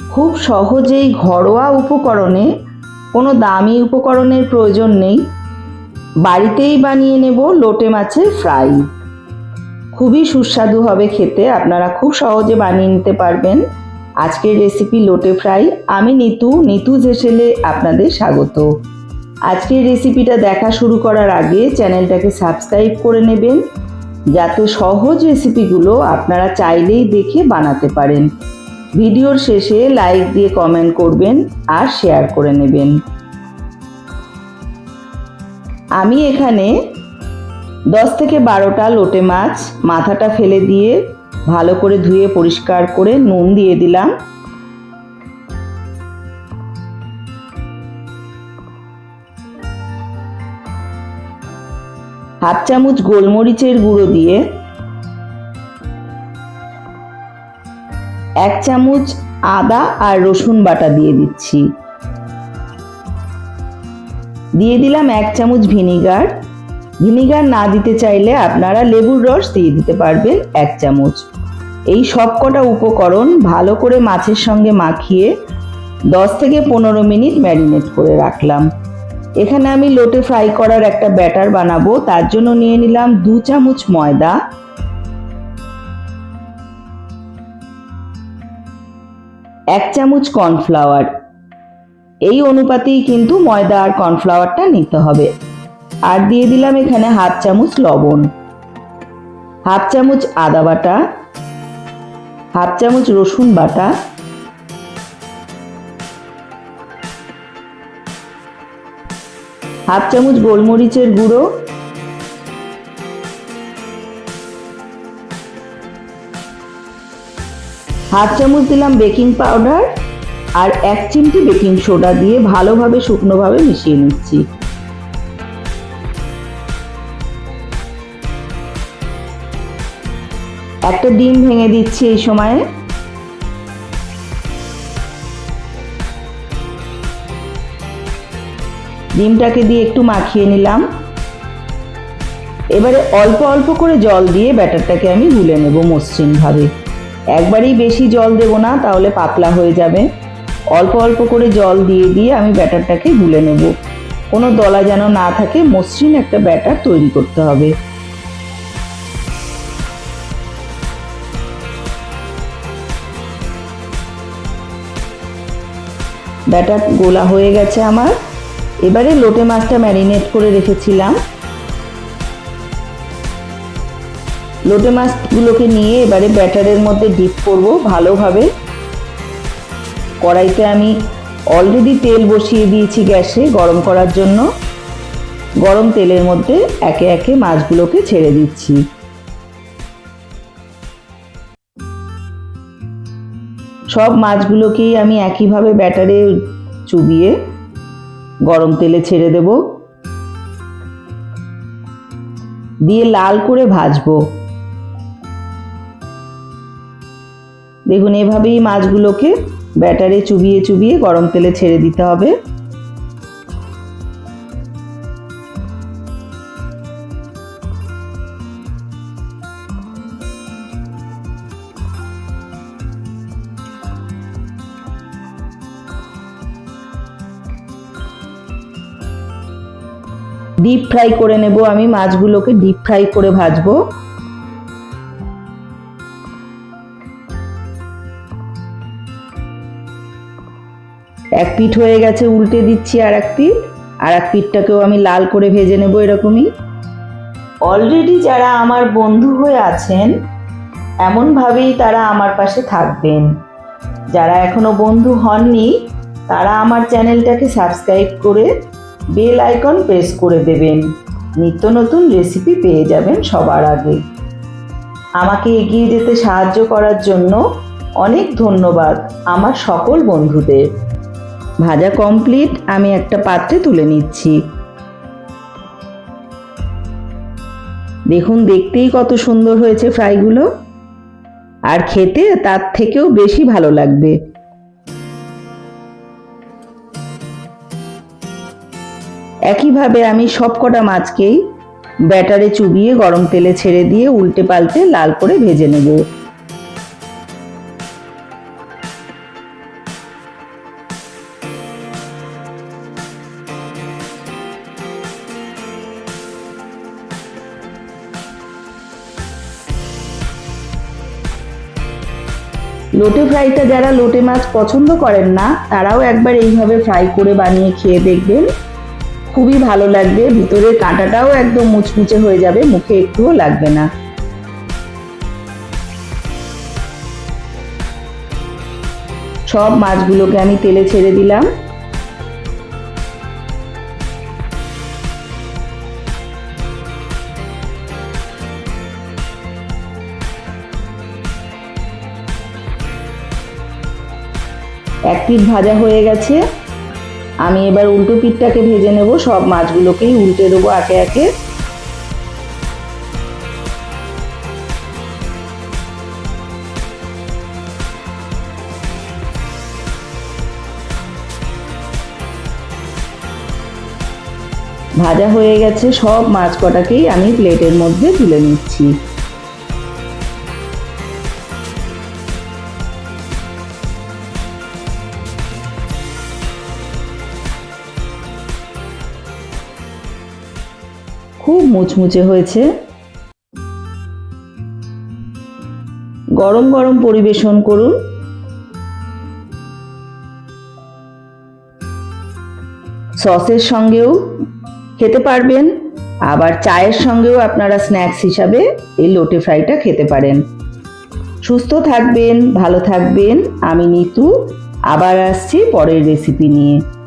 খুব সহজেই ঘরোয়া উপকরণে কোনো দামি উপকরণের প্রয়োজন নেই। বাড়িতেই বানিয়ে নেব লোটে মাছের ফ্রাই। খুবই সুস্বাদু হবে খেতে, আপনারা খুব সহজে বানিয়ে নিতে পারবেন। আজকের রেসিপি লোটে ফ্রাই। আমি নিতু নিতু জেসেলে আপনাদের স্বাগত। আজকের রেসিপিটা দেখা শুরু করার আগে চ্যানেলটাকে সাবস্ক্রাইব করে নেবেন, যাতে সহজ রেসিপিগুলো আপনারা চাইলেই দেখে বানাতে পারেন। ভিডিওর শেষে লাইক দিয়ে কমেন্ট করবেন আর শেয়ার করে নেবেন। আমি এখানে দশ থেকে বারোটা লোটে মাছ মাথাটা ফেলে দিয়ে ভালো করে ধুয়ে পরিষ্কার করে নুন দিয়ে দিলাম। হাফ চামচ গোলমরিচের গুঁড়ো দিয়ে এক চামচ আদা আর রসুন বাটা দিয়ে দিচ্ছি। দিয়ে দিলাম এক চামচ ভিনিগার। ভিনিগার না দিতে চাইলে আপনারা লেবুর রস দিয়ে দিতে পারবেন এক চামচ। এই সব কটা উপকরণ ভালো করে মাছের সঙ্গে মাখিয়ে দশ থেকে পনেরো মিনিট ম্যারিনেট করে রাখলাম। এখানে আমি লোটে ফ্রাই করার একটা ব্যাটার বানাবো, তার জন্য নিয়ে নিলাম দু চামচ ময়দা। এক চামচ কর্নফ্লাওয়ার। এই অনুপাতেই কিন্তু ময়দা আর কর্নফ্লাওয়ারটা নিতে হবে। আর দিয়ে দিলাম এখানে হাফ চামচ লবণ। হাফ চামচ আদা বাটা। হাফ চামচ রসুন বাটা। হাফ চামচ গোলমরিচের গুঁড়ো। হাফ চামচ দিলাম বেকিং পাউডার আর এক চিমটি বেকিং সোডা দিয়ে ভালোভাবে শুকনোভাবে মিশিয়ে নিচ্ছি। একটা ডিম ভেঙে দিচ্ছি এই সময়ে। ডিমটাকে দিয়ে একটু মাখিয়ে নিলাম। এবারে অল্প অল্প করে জল দিয়ে ব্যাটারটাকে আমি গুলে নেব মসৃণভাবে। একবারেই বেশি জল দেব না, তাহলে পাতলা হয়ে যাবে। অল্প অল্প করে জল দিয়ে দিয়ে আমি ব্যাটারটাকে গুলে নেব। কোনো দলা যেন না থাকে, মসৃণ একটা ব্যাটার তৈরি করতে হবে। ব্যাটার গোলা হয়ে গেছে আমার। এবারে লোটে মাছটা ম্যারিনেট করে রেখেছিলাম। লোটে মাছগুলোকে নিয়ে এবারে ব্যাটারের মধ্যে ডিপ করব ভালোভাবে। কড়াইতে আমি অলরেডি তেল বসিয়ে দিয়েছি গ্যাসে গরম করার জন্য। গরম তেলের মধ্যে একে একে মাছগুলোকে ছেড়ে দিচ্ছি। সব মাছগুলোকেই আমি একইভাবে ব্যাটারে চুবিয়ে গরম তেলে ছেড়ে দেব। দিয়ে লাল করে ভাজবো। দেখুন, এভাবেই মাছগুলোকে ব্যাটারে চুবিয়ে চুবিয়ে গরম তেলে ছেড়ে দিতে হবে। ডিপ ফ্রাই করে নেব আমি, মাছগুলোকে ডিপ ফ্রাই করে ভাজবো। এক পিঠ হয়ে গেছে উল্টে দিচ্ছি আর এক পিঠ, আর এক পিঠটাকেও আমি লাল করে ভেজে নেব এরকমই। অলরেডি যারা আমার বন্ধু হয়ে আছেন, এমনভাবেই তারা আমার পাশে থাকবেন। যারা এখনও বন্ধু হননি, তারা আমার চ্যানেলটাকে সাবস্ক্রাইব করে বেল আইকন প্রেস করে দেবেন। নিত্য নতুন রেসিপি পেয়ে যাবেন সবার আগে। আমাকে এগিয়ে যেতে সাহায্য করার জন্য অনেক ধন্যবাদ আমার সকল বন্ধুদের। ভাজা কমপ্লিট আমি একটা পাত্রে তুলে নিচ্ছি। দেখুন, দেখতেই কত সুন্দর হয়েছে ফ্রাইগুলো আর খেতে তার থেকেও বেশি ভালো লাগবে। একইভাবে আমি সব কটা মাছকেই ব্যাটারে চুবিয়ে গরম তেলে ছেড়ে দিয়ে উল্টে পাল্টে লাল করে ভেজে নেব। লোটে ফ্রাইটা যারা লোটে মাছ পছন্দ করেন না, তারাও একবার এইভাবে ফ্রাই করে বানিয়ে খেয়ে দেখবেন। খুবই ভালো লাগবে, ভিতরের কাঁটাটাও একদম মুচমুচে হয়ে যাবে, মুখে একটুও লাগবে না। সব মাছগুলোকে আমি তেলে ছেড়ে দিলাম। এক পিঠ ভাজা হয়ে গেছে। আমি এবার উল্টো পিঠটাকে ভেজে নেব, সব মাছগুলোকেই উল্টে দেবো একে একে। ভাজা হয়ে গেছে, সব মাছ কটাকেই আমি প্লেটের মধ্যে তুলে নিচ্ছি। খুব মুচমুচে হয়েছে। গরম গরম পরিবেশন করুন। সসের সঙ্গেও খেতে পারবেন। আবার চায়ের সঙ্গেও আপনারা স্ন্যাক্স হিসাবে এই লোটে ফ্রাইটা খেতে পারেন। সুস্থ থাকবেন, ভালো থাকবেন। আমি নিতু, আবার আসছি পরের রেসিপি নিয়ে।